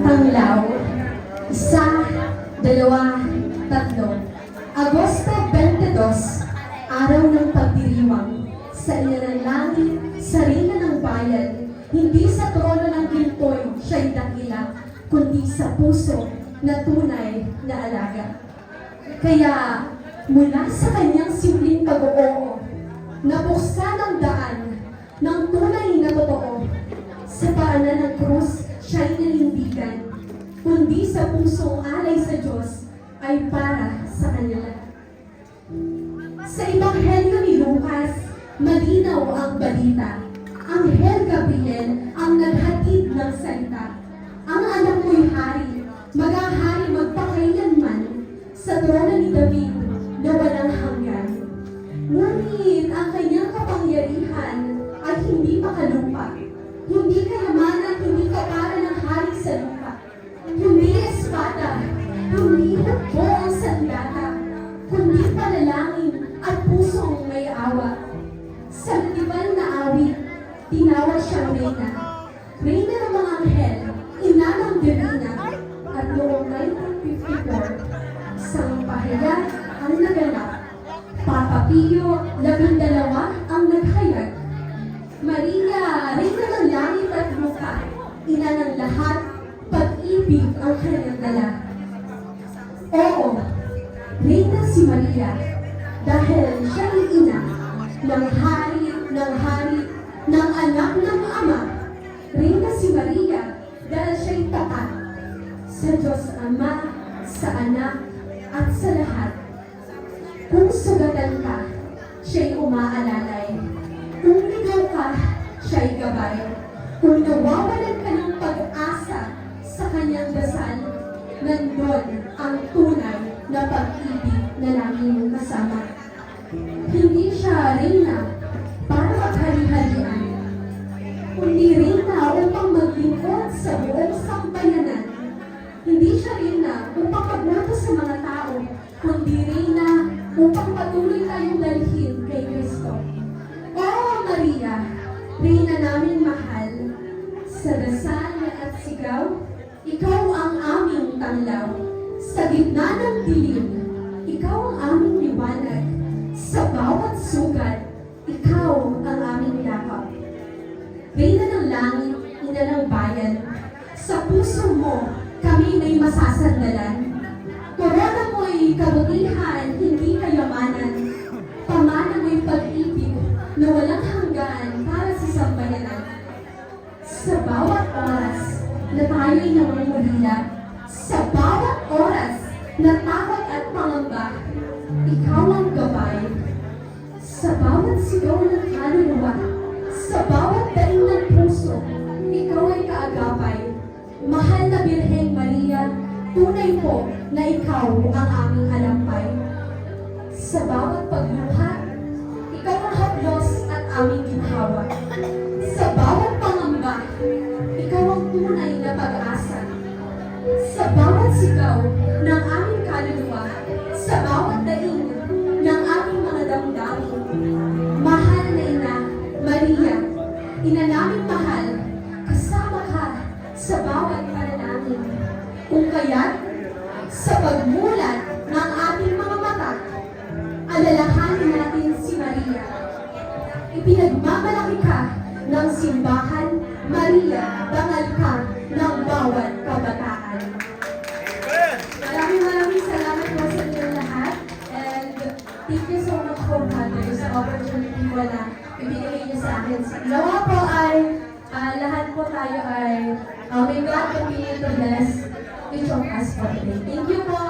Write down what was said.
Tanglaw. Isa, dalawa, tatlo. Agosto 22, araw ng pagdiriwang. Sa ina ng langit, sa rina ng bayan, hindi sa trono ng gintoy siya'y dakila, kundi sa puso na tunay na alaga. Kaya mula sa kanyang simpleng pag-oo, nabuksan ang daan ng tunay na totoo. Sa paanan ng krus, siya'y nalindigan, kundi sa pusong alay sa Diyos ay para sa kanila. Sa Ebanghelyo ni Lucas, malinaw ang balita. Anghel Gabriel ang naghatid ng salita. Ang anak mo'y hari, maghahari magpakailanman sa trono ni David na walang hanggan. Ngunit ang kanyang kapangyarihan ay hindi makalupa. Hindi siyang Reyna. Reyna ng mga anghel, ina ng Divina, at noong 1954, isang pahayag ang naganap. Papa Pio, labindalawa ang naghayag. Maria, Reyna ng langit at lupa, ina ng lahat, pag-ibig ang kanyang dala. Oo, Reyna si Maria, dahil siya ay ina ng hari ng hari ng anak ng ama. Reyna si Maria, dahil siya'y tapat sa Diyos Ama, sa anak, at sa lahat. Kung sugatan ka, siya'y umaalalay. Kung ligaw ka, siya'y gabay. Kung nawawalan ka ng pag-asa sa kanyang dasal, nandun ang tunay na pag-ibig na mong kasama. Hindi siya reyna para maghari-harian, kundi reyna upang maglingkod sa buong sambayanan. Hindi siya reyna upang magluto sa mga tao, kundi reyna upang patuloy tayong dalhin kay Kristo. Oo, Maria, reyna namin mahal, sa dasal at sigaw, ikaw ang aming tanglaw. Sa gitna ng dilim, ng bayan, sa puso mo, kami may masasandalan. Korona mo'y kabutihan, hindi kayamanan. Pamana mo'y pag-ibig na walang hanggan para sa sambayanan. Sa bawat oras na tayo'y nangungulila, sa bawat oras na takot at pangamba, ikaw ang gabay. Sa bawat sigaw ng kaluluwa, sa bawat Mahal na Birheng Maria, tunay po na ikaw ang aming alampay. Sa bawat pagluha, ikaw ang haplos at aming ginhawa. Sa bawat pangamba, ikaw ang tunay na pag-asa. Sa bawat sigaw sa pagmulat ng ating mga mata, alalahanin natin si Maria. Ipinagmamalaki ka ng simbahan, Maria, dangal ka ng bawat kabataan. Maraming maraming salamat po sa inyong lahat. And thank you so much po, Father, sa opportunity po na ibigay niyo sa akin. Nawa po ay ah, lahat po tayo ay uh, may God continue to bless Thank you po.